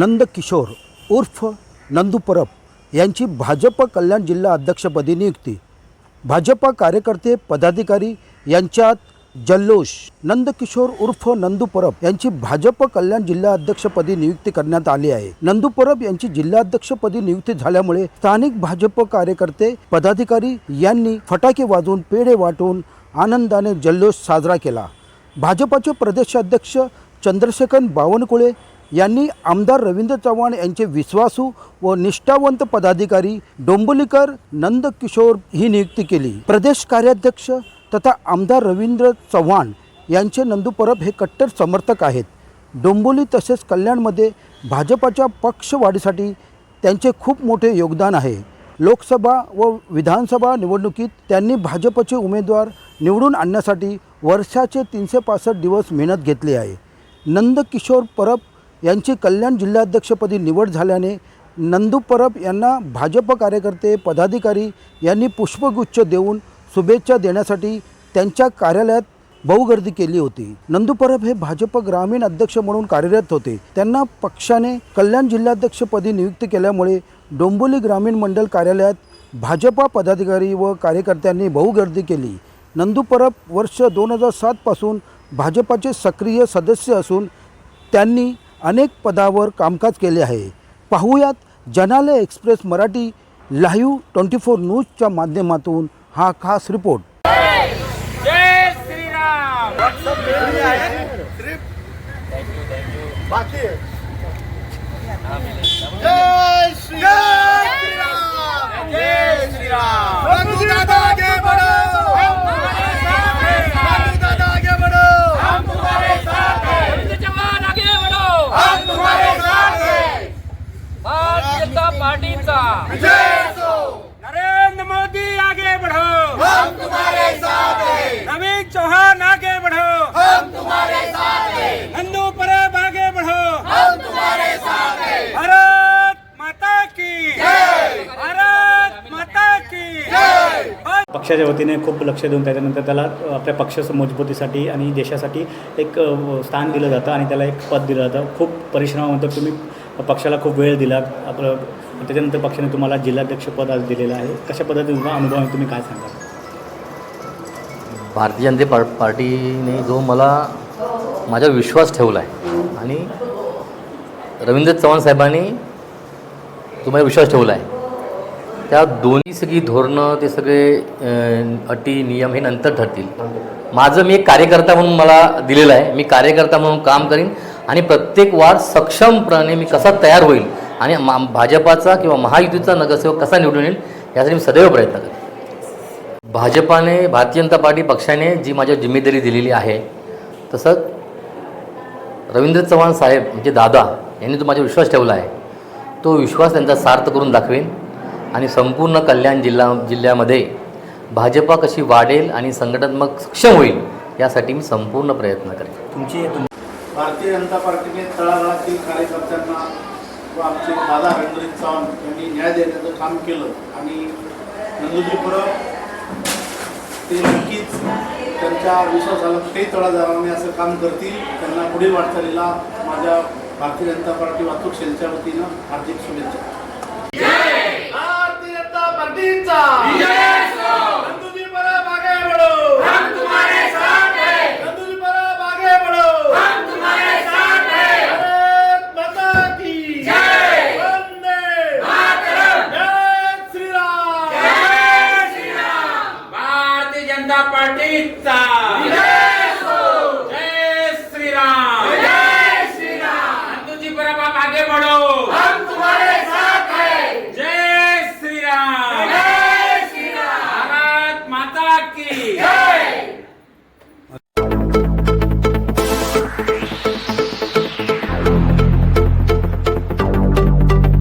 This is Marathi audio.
नंदकिशोर उर्फ नंदू परब यांची भाजप कल्याण जिल्हा अध्यक्षपदी नियुक्ती. भाजपा कार्यकर्ते पदाधिकारी यांच्यात जल्लोष. नंदकिशोर उर्फ नंदू परब यांची भाजप कल्याण जिल्हा अध्यक्षपदी नियुक्ती करण्यात आली आहे. नंदू परब यांची जिल्हाध्यक्षपदी नियुक्ती झाल्यामुळे स्थानिक भाजप कार्यकर्ते पदाधिकारी यांनी फटाके वाजवून पेढे वाटून आनंदाने जल्लोष साजरा केला. भाजपाचे प्रदेशाध्यक्ष चंद्रशेखर बावनकुळे यांनी आमदार रवींद्र चव्हाण यांचे विश्वासू व निष्ठावंत पदाधिकारी डोंबोलीकर नंदकिशोर ही नियुक्ती केली. प्रदेश कार्याध्यक्ष तथा आमदार रवींद्र चव्हाण यांचे नंदू परब हे कट्टर समर्थक आहेत. डोंबोली तसेच कल्याणमध्ये भाजपाच्या पक्षवाढीसाठी त्यांचे खूप मोठे योगदान आहे. लोकसभा व विधानसभा निवडणुकीत त्यांनी भाजपचे उमेदवार निवडून आणण्यासाठी वर्षाचे तीनशे पासष्ट दिवस मेहनत घेतली आहे. नंदकिशोर परब यांची कल्याण जिल्हाध्यक्षपदी निवड झाल्याने नंदू परब यांना भाजप कार्यकर्ते पदाधिकारी यांनी पुष्पगुच्छ देऊन शुभेच्छा देण्यासाठी त्यांच्या कार्यालयात बहुगर्दी केली होती. नंदू परब हे भाजप ग्रामीण अध्यक्ष म्हणून कार्यरत होते. त्यांना पक्षाने कल्याण जिल्हाध्यक्षपदी नियुक्त केल्यामुळे डोंबोली ग्रामीण मंडल कार्यालयात भाजपा पदाधिकारी व कार्यकर्त्यांनी बहुगर्दी केली. नंदू परब वर्ष दोन हजार सातपासून भाजपाचे सक्रिय सदस्य असून त्यांनी अनेक पदावर कामकाज केले आहे. पाहूयात जनालय express Marathi live twenty four न्यूजच्या माध्यमातून हा खास रिपोर्ट. जय जनता पार्टीचा विजय असो नरेंद्र मोदी आगे बढ़ो. हम तुम्हारे साथ हैं नवीन चौहान आगे बढ़ो. हम तुम्हारे साथ हैं हिंदू परब आगे बढ़ो. हम तुम्हारे साथ हैं भारत माता की. जय भारत माता की. जय पक्षाच्या वतीने खूप लक्ष देऊन त्याच्यानंतर त्याला आपल्या पक्षाच्या मजबूतीसाठी आणि देशासाठी एक स्थान दिलं जातं आणि त्याला एक पद दिलं जातं. खूप परिश्रमामध्ये तुम्ही पक्षाला खूप वेळ दिला आपलं त्याच्यानंतर पक्षाने तुम्हाला जिल्हाध्यक्षपद आज दिलेलं आहे. कशा पद्धतीचा अनुभव आहे? तुम्ही काय सांगाल? भारतीय जनता पार पार्टीने जो मला माझा विश्वास ठेवला आहे आणि रवींद्र चव्हाण साहेबांनी तुम्हाला विश्वास ठेवला आहे. त्या दोन्ही सगळी धोरणं ते सगळे अटी नियम हे नंतर ठरतील. माझं मी एक कार्यकर्ता म्हणून मला दिलेलं आहे. मी कार्यकर्ता म्हणून काम करीन आणि प्रत्येक वार सक्षमपणे मी कसा तयार होईल आणि मा भाजपाचा किंवा महायुतीचा नगरसेवक कसा निवडून येईल यासाठी मी सदैव प्रयत्न करेन भाजपाने भारतीय जनता पार्टी पक्षाने जी माझ्या जिम्मेदारी दिलेली आहे तसंच रवींद्र चव्हाण साहेब म्हणजे दादा यांनी जो माझ्यावर विश्वास ठेवला आहे तो विश्वास त्यांचा सार्थ करून दाखवेन आणि संपूर्ण कल्याण जिल्हा जिल्ह्यामध्ये भाजपा कशी वाढेल आणि संघटनात्मक सक्षम होईल यासाठी मी संपूर्ण प्रयत्न करेन. तुमची. भारतीय जनता पार्टीने तळागाळातील कार्यकर्त्यांना व आमचे दादा रवींद्रजित चव्हाण यांनी न्याय देण्याचं काम केलं आणि नंदुजीपुरम ते नक्कीच त्यांच्या विश्वासाला ते तळा जाणार नाही असं काम करतील. त्यांना पुढील वाटचालीला माझ्या भारतीय जनता पार्टी वाहतूक सेलच्या वतीनं हार्दिक शुभेच्छा. जनता पार्टी पार्टीचा जय श्रीराम. जय श्रीराम. तुझी बरोबर मागे बढो